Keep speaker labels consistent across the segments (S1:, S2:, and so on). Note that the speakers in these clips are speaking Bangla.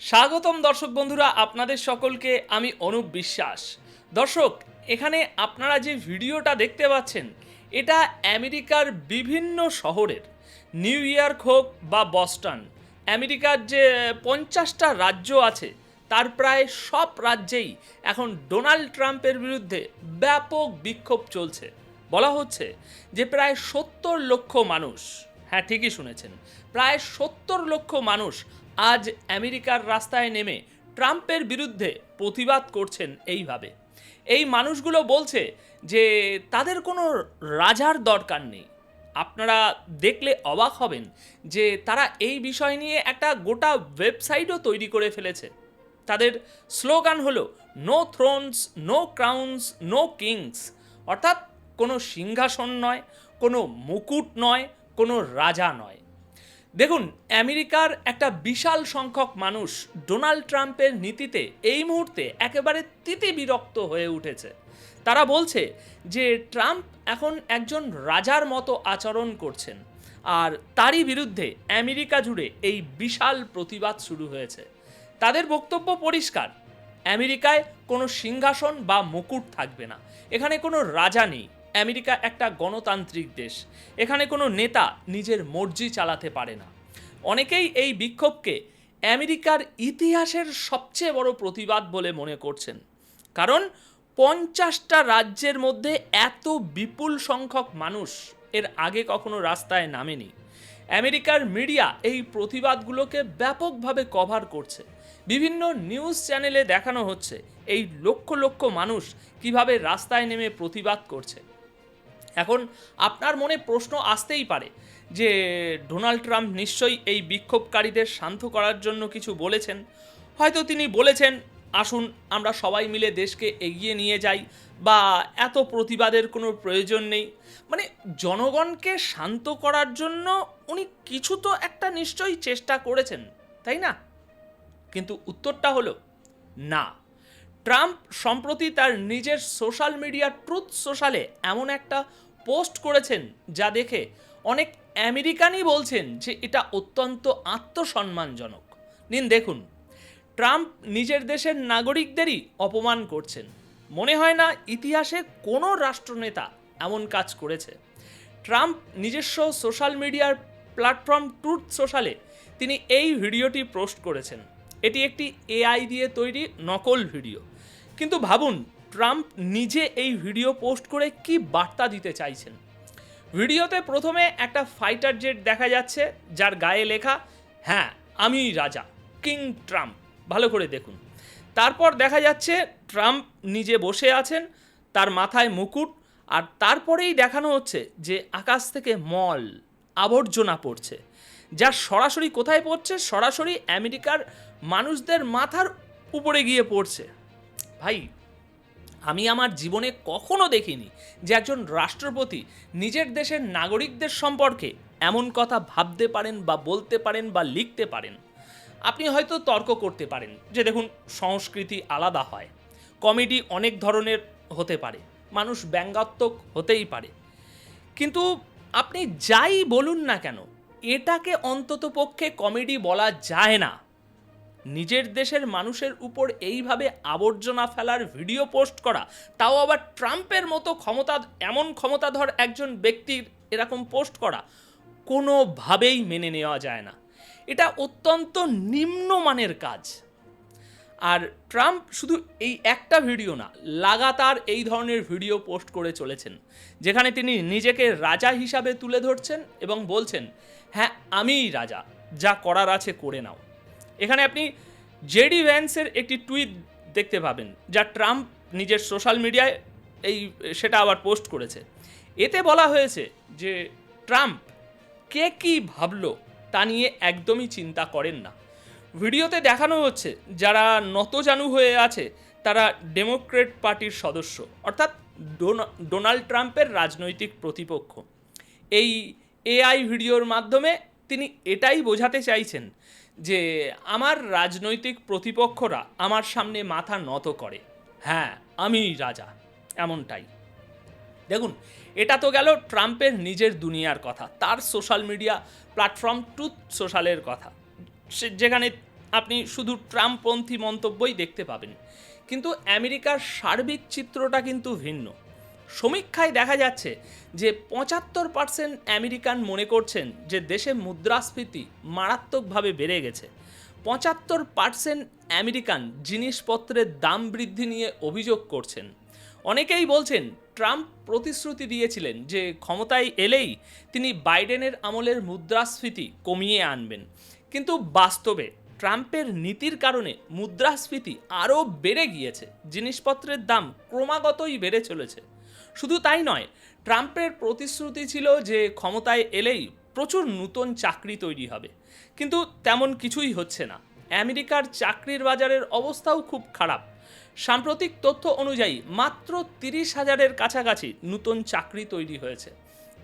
S1: স্বাগতম দর্শক বন্ধুরা, আপনাদের সকলকে আমি অনুপ বিশ্বাস। দর্শক, এখানে আপনারা যে ভিডিওটা দেখতে পাচ্ছেন, এটা আমেরিকার বিভিন্ন শহরের, নিউ ইয়র্ক হোক বা বস্টন, আমেরিকার যে পঞ্চাশটা রাজ্য আছে, তার প্রায় সব রাজ্যেই এখন ডোনাল্ড ট্রাম্পের বিরুদ্ধে ব্যাপক বিক্ষোভ চলছে। বলা হচ্ছে যে প্রায় সত্তর লক্ষ মানুষ হ্যাঁ ঠিকই শুনেছেন, প্রায় সত্তর লক্ষ মানুষ আজ আমেরিকার রাস্তায় নেমে ট্রাম্পের বিরুদ্ধে প্রতিবাদ করছেন এইভাবে। এই মানুষগুলো বলছে যে তাদের কোনো রাজার দরকার নেই। আপনারা দেখলে অবাক হবেন যে তারা এই বিষয় নিয়ে একটা গোটা ওয়েবসাইটও তৈরি করে ফেলেছে। তাদের স্লোগান হলো no thrones no crowns no kings অর্থাৎ কোনো সিংহাসন নয়, কোনো মুকুট নয়, কোনো রাজা নয়। দেখুন, আমেরিকার একটা বিশাল সংখ্যক মানুষ ডোনাল্ড ট্রাম্পের নীতিতে এই মুহূর্তে একেবারে তিতি বিরক্ত হয়ে উঠেছে। তারা বলছে যে ট্রাম্প এখন একজন রাজার মতো আচরণ করছেন আর তারই বিরুদ্ধে আমেরিকা জুড়ে এই বিশাল প্রতিবাদ শুরু হয়েছে। তাদের বক্তব্য পরিষ্কার, আমেরিকায় কোনো সিংহাসন বা মুকুট থাকবে না, এখানে কোনো রাজা নেই। আমেরিকা একটা গণতান্ত্রিক দেশ। এখানে কোনো নেতা নিজের মর্জি চালাতে পারে না। অনেকেই এই বিক্ষোভকে আমেরিকার ইতিহাসের সবচেয়ে বড় প্রতিবাদ বলে মনে করছেন। কারণ পঞ্চাশটা রাজ্যের মধ্যে এত বিপুল সংখ্যক মানুষ এর আগে কখনো রাস্তায় নামেনি। আমেরিকার মিডিয়া এই প্রতিবাদগুলোকে ব্যাপকভাবে কভার করছে। বিভিন্ন নিউজ চ্যানেলে দেখানো হচ্ছে এই লক্ষ লক্ষ মানুষ কীভাবে রাস্তায় নেমে প্রতিবাদ করছে। এখন আপনার মনে প্রশ্ন আসতেই পারে যে ডোনাল্ড ট্রাম্প নিশ্চয়ই এই বিক্ষোভকারীদের শান্ত করার জন্য কিছু বলেছেন। হয়তো তিনি বলেছেন, আসুন, আমরা সবাই মিলে দেশকে এগিয়ে নিয়ে যাই বা এত প্রতিবাদের কোনো প্রয়োজন নেই। মানে জনগণকে শান্ত করার জন্য উনি কিছু তো একটা নিশ্চয়ই চেষ্টা করেছেন, তাই না? কিন্তু উত্তরটা হলো, না। ট্রাম্প সম্প্রতি তার নিজের সোশ্যাল মিডিয়া ট্রুথ সোশ্যালে এমন একটা পোস্ট করেছেন যা দেখে অনেক আমেরিকানই বলছেন যে এটা অত্যন্ত আত্মসম্মানজনক। নিন দেখুন, ট্রাম্প নিজের দেশের নাগরিকদেরই অপমান করছেন। মনে হয় না ইতিহাসে কোনো রাষ্ট্রনেতা এমন কাজ করেছে। ট্রাম্প নিজস্ব সোশ্যাল মিডিয়ার প্ল্যাটফর্ম ট্রুথ সোশ্যালে তিনি এই ভিডিওটি পোস্ট করেছেন। এটি একটি এআই দিয়ে তৈরি নকল ভিডিও। কিন্তু ভাবুন ট্রাম্প নিজে এই ভিডিও পোস্ট করে কি বার্তা দিতে চাইছেন? ভিডিওতে প্রথমে একটা ফাইটার জেট দেখা যাচ্ছে, যার গায়ে লেখা হ্যাঁ আমি রাজা, কিং ট্রাম্প। ভালো করে দেখুন। তারপর দেখা যাচ্ছে, ট্রাম্প নিজে বসে আছেন, তার মাথায় মুকুট, আর তারপরেই দেখানো হচ্ছে যে আকাশ থেকে মল, আবর্জনা পড়ছে, যা সরাসরি কোথায় পড়ছে? সরাসরি আমেরিকার মানুষদের মাথার উপরে গিয়ে পড়ছে। ভাই আমি আমার জীবনে কখনো দেখিনি যে একজন রাষ্ট্রপতি নিজের দেশের নাগরিকদের সম্পর্কে এমন কথা ভাবতে পারেন বা বলতে পারেন বা লিখতে পারেন। আপনি হয়তো তর্ক করতে পারেন যে দেখুন, সংস্কৃতি আলাদা হয়, কমেডি অনেক ধরনের হতে পারে, মানুষ ব্যঙ্গাত্মক হতেই পারে। কিন্তু আপনি যাই বলুন না কেন, এটাকে অন্তত পক্ষে কমেডি বলা যায় না। নিজের দেশের মানুষের উপর এইভাবে আবর্জনা ফেলার ভিডিও পোস্ট করা, তাও আবার ট্রাম্পের মতো ক্ষমতা, এমন ক্ষমতাধর একজন ব্যক্তির এরকম পোস্ট করা, কোনোভাবেই মেনে নেওয়া যায় না। এটা অত্যন্ত নিম্নমানের কাজ। আর ট্রাম্প শুধু এই একটা ভিডিও না, লাগাতার এই ধরনের ভিডিও পোস্ট করে চলেছেন, যেখানে তিনি নিজেকে রাজা হিসাবে তুলে ধরছেন এবং বলছেন হ্যাঁ আমিই রাজা, যা করার আছে করে নাও। এখানে আপনি জেডি ভ্যান্সের একটি টুইট দেখতে পাবেন, যা ট্রাম্প নিজের সোশ্যাল মিডিয়ায় এই, সেটা আবার পোস্ট করেছে। এতে বলা হয়েছে যে ট্রাম্প কে কি ভাবলো তা নিয়ে একদমই চিন্তা করেন না। ভিডিওতে দেখানো হচ্ছে যারা নতজানু হয়ে আছে তারা ডেমোক্রেট পার্টির সদস্য, অর্থাৎ ডোনা- ডোনাল্ড ট্রাম্পের রাজনৈতিক প্রতিপক্ষ। এই এআই ভিডিওর মাধ্যমে তিনি এটাই বোঝাতে চাইছেন যে আমার রাজনৈতিক প্রতিপক্ষরা আমার সামনে মাথা নত করে। হ্যাঁ আমি রাজা, এমনটাই। দেখুন, এটা তো গেল ট্রাম্পের নিজের দুনিয়ার কথা, তার সোশ্যাল মিডিয়া প্ল্যাটফর্ম ট্রুথ সোশ্যালের কথা। যেখানে আপনি শুধু ট্রাম্পপন্থী মন্তব্যই দেখতে পাবেন। কিন্তু আমেরিকার সার্বিক চিত্রটা কিন্তু ভিন্ন। সমীক্ষায় দেখা যাচ্ছে যে পঁচাত্তর পার্সেন্ট আমেরিকান মনে করছেন যে দেশে মুদ্রাস্ফীতি মারাত্মকভাবে বেড়ে গেছে। পঁচাত্তর পার্সেন্ট আমেরিকান জিনিসপত্রের দাম বৃদ্ধি নিয়ে অভিযোগ করছেন। অনেকেই বলছেন, ট্রাম্প প্রতিশ্রুতি দিয়েছিলেন যে ক্ষমতায় এলেই তিনি বাইডেনের আমলের মুদ্রাস্ফীতি কমিয়ে আনবেন। কিন্তু বাস্তবে ট্রাম্পের নীতির কারণে মুদ্রাস্ফীতি আরও বেড়ে গিয়েছে। জিনিসপত্রের দাম ক্রমাগতই বেড়ে চলেছে। শুধু তাই নয়, ট্রাম্পের প্রতিশ্রুতি ছিল যে ক্ষমতায় এলেই প্রচুর নতুন চাকরি তৈরি হবে। কিন্তু তেমন কিছুই হচ্ছে না। আমেরিকার চাকরির বাজারের অবস্থাও খুব খারাপ। সাম্প্রতিক তথ্য অনুযায়ী মাত্র তিরিশ হাজারের কাছাকাছি নতুন চাকরি তৈরি হয়েছে।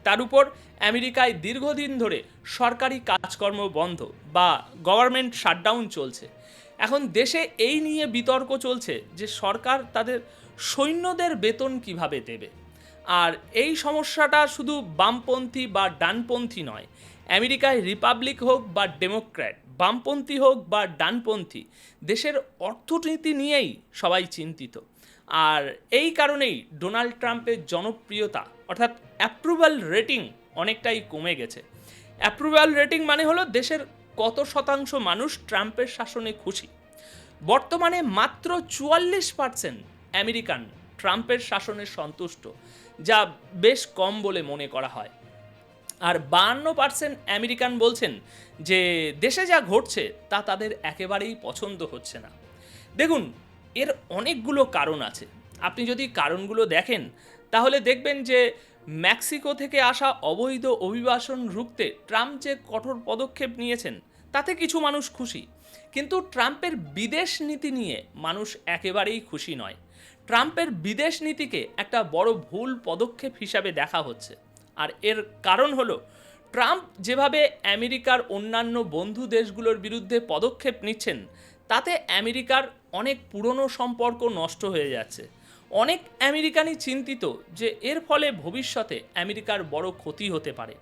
S1: তার উপর আমেরিকায় দীর্ঘদিন ধরে সরকারি কাজকর্ম বন্ধ বা গভর্নমেন্ট শাটডাউন চলছে। এখন দেশে এই নিয়ে বিতর্ক চলছে যে সরকার তাদের সৈন্যদের বেতন কীভাবে দেবে। আর এই সমস্যাটা শুধু বামপন্থী বা ডানপন্থী নয়। আমেরিকায় রিপাবলিক হোক বা ডেমোক্র্যাট, বামপন্থী হোক বা ডানপন্থী, দেশের অর্থনীতি নিয়েই সবাই চিন্তিত। আর এই কারণেই ডোনাল্ড ট্রাম্পের জনপ্রিয়তা, অর্থাৎ অ্যাপ্রুভাল রেটিং অনেকটাই কমে গেছে। অ্যাপ্রুভাল রেটিং মানে হলো দেশের কত শতাংশ মানুষ ট্রাম্পের শাসনে খুশি। বর্তমানে মাত্র চুয়াল্লিশ পার্সেন্ট আমেরিকান ট্রাম্পের শাসনে সন্তুষ্ট, যা বেশ কম বলে মনে করা হয়। আর বাহান্ন পার্সেন্ট আমেরিকান বলছেন যে, দেশে যা ঘটছে, তা তাদের একেবারেই পছন্দ হচ্ছে না। দেখুন, এর অনেকগুলো কারণ আছে। আপনি যদি কারণগুলো দেখেন, তাহলে দেখবেন যে, মেক্সিকো থেকে আসা অবৈধ অভিবাসন রুখতে ট্রাম্প যে কঠোর পদক্ষেপ নিয়েছেন, তাতে কিছু মানুষ খুশি। কিন্তু ট্রাম্পের বিদেশ নীতি নিয়ে মানুষ একেবারেই খুশি নয়। ট্রাম্পের বিদেশ নীতিকে একটা বড় ভুল পদক্ষেপ হিসাবে দেখা হচ্ছে। আর এর কারণ হলো, ট্রাম্প যেভাবে আমেরিকার অন্যান্য বন্ধু দেশগুলোর বিরুদ্ধে পদক্ষেপ নিচ্ছেন, তাতে আমেরিকার অনেক পুরনো সম্পর্ক নষ্ট হয়ে যাচ্ছে। অনেক আমেরিকানই চিন্তিত যে এর ফলে ভবিষ্যতে আমেরিকার বড় ক্ষতি হতে পারে।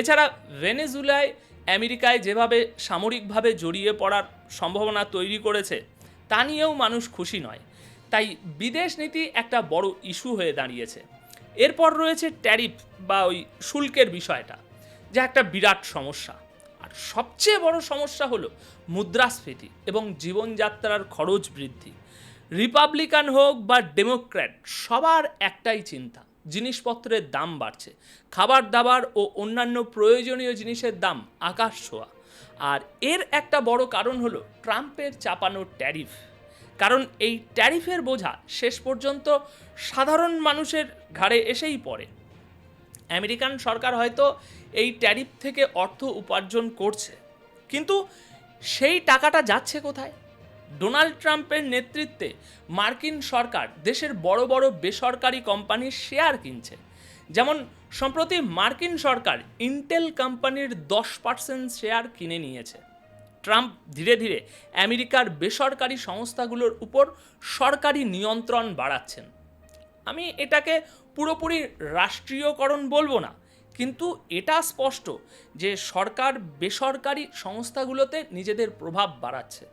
S1: এছাড়া ভেনেজুলায় আমেরিকায় যেভাবে সামরিকভাবে জড়িয়ে পড়ার সম্ভাবনা তৈরি করেছে, তা নিয়েও মানুষ খুশি নয়। তাই বিদেশ নীতি একটা বড় ইস্যু হয়ে দাঁড়িয়েছে। এরপর রয়েছে ট্যারিফ বা ওই শুল্কের বিষয়টা, যা একটা বিরাট সমস্যা। আর সবচেয়ে বড় সমস্যা হলো মুদ্রাস্ফীতি এবং জীবনযাত্রার খরচ বৃদ্ধি। রিপাবলিকান হোক বা ডেমোক্র্যাট, সবার একটাই চিন্তা, জিনিসপত্রের দাম বাড়ছে খাবার দাবার ও অন্যান্য প্রয়োজনীয় জিনিসের দাম আকাশ ছোঁয়া। আর এর একটা বড় কারণ হলো ট্রাম্পের চাপানো ট্যারিফ। কারণ এই ট্যারিফের বোঝা শেষ পর্যন্ত সাধারণ মানুষের ঘাড়ে এসেই পড়ে। আমেরিকান সরকার হয়তো এই ট্যারিফ থেকে অর্থ উপার্জন করছে, কিন্তু সেই টাকাটা যাচ্ছে কোথায়? ডোনাল্ড ট্রাম্পের নেতৃত্বে মার্কিন সরকার দেশের বড় বড় বেসরকারি কোম্পানির শেয়ার কিনছে। যেমন, সম্প্রতি মার্কিন সরকার ইন্টেল কোম্পানির দশ পার্সেন্ট শেয়ার কিনে নিয়েছে। ট্রাম্প ধীরে ধীরে আমেরিকার বেসরকারি সংস্থাগুলোর উপর সরকারি নিয়ন্ত্রণ বাড়াচ্ছেন। আমি এটাকে পুরোপুরি রাষ্ট্রীয়করণ বলব না, কিন্তু এটা স্পষ্ট যে সরকার বেসরকারি সংস্থাগুলোতে নিজেদের প্রভাব বাড়াচ্ছে।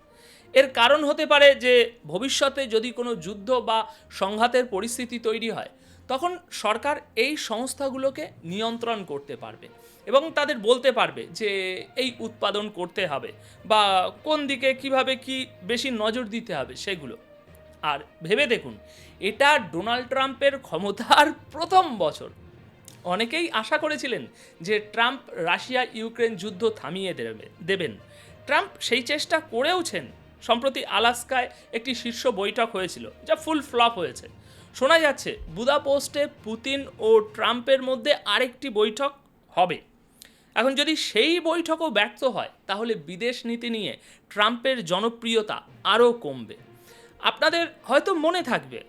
S1: এর কারণ হতে পারে যে ভবিষ্যতে যদি কোনো যুদ্ধ বা সংঘাতের পরিস্থিতি তৈরি হয় তখন সরকার এই সংস্থাগুলোকে নিয়ন্ত্রণ করতে পারবে এবং তাদের বলতে পারবে যে এই উৎপাদন করতে হবে বা কোন দিকে কীভাবে কি বেশি নজর দিতে হবে সেগুলো। আর ভেবে দেখুন, এটা ডোনাল্ড ট্রাম্পের ক্ষমতার প্রথম বছর। অনেকেই আশা করেছিলেন যে ট্রাম্প রাশিয়া ইউক্রেন যুদ্ধ থামিয়ে দেবে, দেবেন। ট্রাম্প সেই চেষ্টা করেওছেন, সম্প্রতি আলাস্কায় একটি শীর্ষ বৈঠক হয়েছিল, যা ফুল ফ্লপ হয়েছে। শোনা যাচ্ছে, বুদাপোস্টে পুতিন ও ট্রাম্পের মধ্যে আরেকটি বৈঠক হবে। এখন যদি সেই বৈঠকও ব্যর্থ হয়, তাহলে বিদেশ নীতি নিয়ে ট্রাম্পের জনপ্রিয়তা আরও কমবে। আপনাদের হয়তো মনে থাকবে,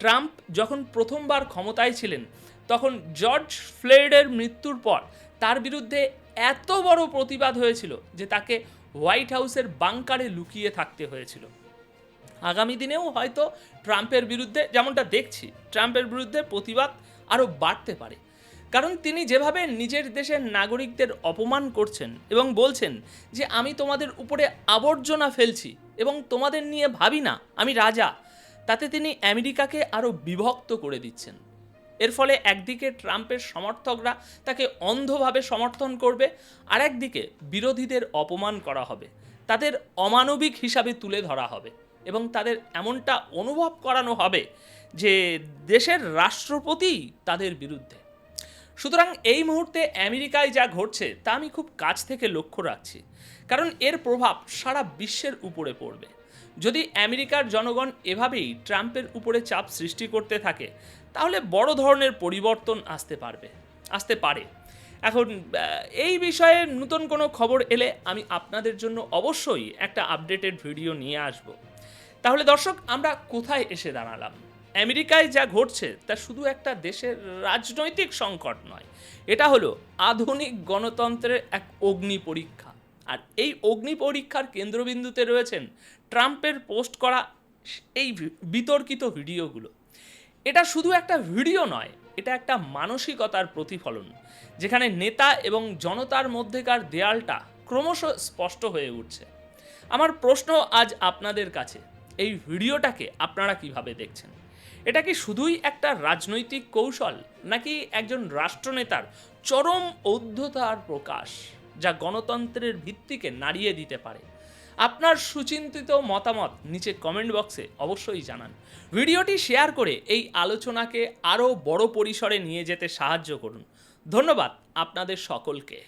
S1: ট্রাম্প যখন প্রথমবার ক্ষমতায় ছিলেন, তখন জর্জ ফ্লেডের মৃত্যুর পর তার বিরুদ্ধে এত বড় প্রতিবাদ হয়েছিল যে তাকে হোয়াইট হাউসের বাংকারে লুকিয়ে থাকতে হয়েছিল। আগামী দিনেও হয়তো ট্রাম্পের বিরুদ্ধে, যেমনটা দেখছি, ট্রাম্পের বিরুদ্ধে প্রতিবাদ আরও বাড়তে পারে। কারণ তিনি যেভাবে নিজের দেশের নাগরিকদের অপমান করছেন এবং বলছেন যে, আমি তোমাদের উপরে আবর্জনা ফেলছি এবং তোমাদের নিয়ে ভাবি না, আমি রাজা। তাতে তিনি আমেরিকাকে আরও বিভক্ত করে দিচ্ছেন। এর ফলে একদিকে ট্রাম্পের সমর্থকরা তাকে অন্ধভাবে সমর্থন করবে, আর একদিকে বিরোধীদের অপমান করা হবে। তাদের অমানবিক হিসাবে তুলে ধরা হবে। এবং তাদের এমনটা অনুভব করানো হবে যে দেশের রাষ্ট্রপতি তাদের বিরুদ্ধে। সুতরাং এই মুহূর্তে আমেরিকায় যা ঘটছে তা আমি খুব কাছ থেকে লক্ষ্য রাখছি। কারণ এর প্রভাব সারা বিশ্বের উপরে পড়বে। যদি আমেরিকার জনগণ এভাবেই ট্রাম্পের উপরে চাপ সৃষ্টি করতে থাকে, তাহলে বড় ধরনের পরিবর্তন আসতে পারবে, আসতে পারে। এখন এই বিষয়ে নতুন কোনো খবর এলে আমি আপনাদের জন্য অবশ্যই একটা আপডেটেড ভিডিও নিয়ে আসব। তাহলে দর্শক, আমরা কোথায় এসে দাঁড়ালাম? আমেরিকায় যা ঘটছে তা শুধু একটা দেশের রাজনৈতিক সংকট নয়, এটা হলো আধুনিক গণতন্ত্রের এক অগ্নি পরীক্ষা। আর এই অগ্নি পরীক্ষার কেন্দ্রবিন্দুতে রয়েছেন ট্রাম্পের পোস্ট করা এই বিতর্কিত ভিডিওগুলো। এটা শুধু একটা ভিডিও নয়, এটা একটা মানসিকতার প্রতিফলন, যেখানে নেতা এবং জনতার মধ্যেকার দেয়ালটা ক্রমশ স্পষ্ট হয়ে উঠছে। আমার প্রশ্ন আজ আপনাদের কাছে এই ভিডিওটাকে আপনারা কীভাবে দেখছেন? এটা কি শুধুই একটা রাজনৈতিক কৌশল নাকি একজন রাষ্ট্রনেতার চরম ঔদ্ধতার প্রকাশ যা গণতন্ত্রের ভিত্তিকে নাড়িয়ে দিতে পারে? আপনার সুচিন্তিত মতামত নিচে কমেন্ট বক্সে অবশ্যই জানান। ভিডিওটি শেয়ার করে এই আলোচনাকে আরও বড় পরিসরে নিয়ে যেতে সাহায্য করুন। ধন্যবাদ আপনাদের সকলকে।